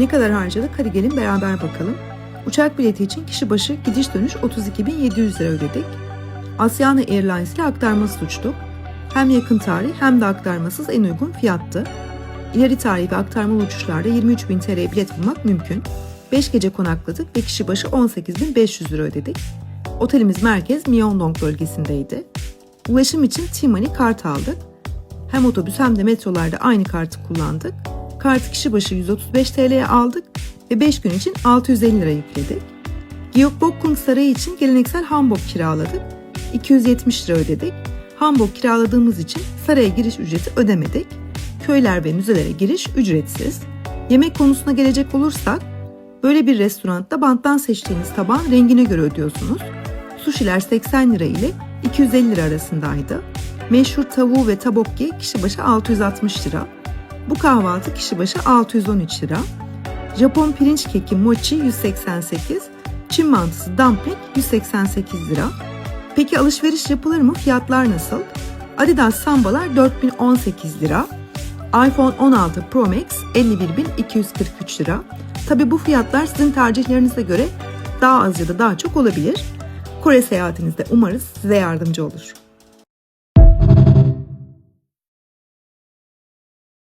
Ne kadar harcadık? Hadi gelin beraber bakalım. Uçak bileti için kişi başı gidiş dönüş 32.700 lira ödedik. Asyana Airlines ile aktarmasız uçtuk. Hem yakın tarih hem de aktarmasız en uygun fiyattı. İleri tarih ve aktarmalı uçuşlarda 23.000 TL'ye bilet bulmak mümkün. 5 gece konakladık ve kişi başı 18.500 lira ödedik. Otelimiz merkez Myeongdong bölgesindeydi. Ulaşım için T-Money kart aldık. Hem otobüs hem de metrolarda aynı kartı kullandık. Kartı kişi başı 135 TL'ye aldık ve 5 gün için 650 lira yükledik. Gyeongbokgung Sarayı için geleneksel hanbok kiraladık. 270 lira ödedik. Hanbok kiraladığımız için saraya giriş ücreti ödemedik. Köyler ve müzelere giriş ücretsiz. Yemek konusuna gelecek olursak, böyle bir restoranda banttan seçtiğiniz tabağın rengine göre ödüyorsunuz. Sushiler 80 lira ile 250 lira arasındaydı. Meşhur tavuğu ve tabokki kişi başı 660 lira. Bu kahvaltı kişi başı 613 lira. Japon pirinç keki mochi 188, Çin mantısı dumpling 188 lira. Peki alışveriş yapılır mı? Fiyatlar nasıl? Adidas sambalar 4018 lira. iPhone 16 Pro Max 51.243 lira. Tabi bu fiyatlar sizin tercihlerinize göre daha az ya da daha çok olabilir. Kore seyahatinizde umarız size yardımcı olur.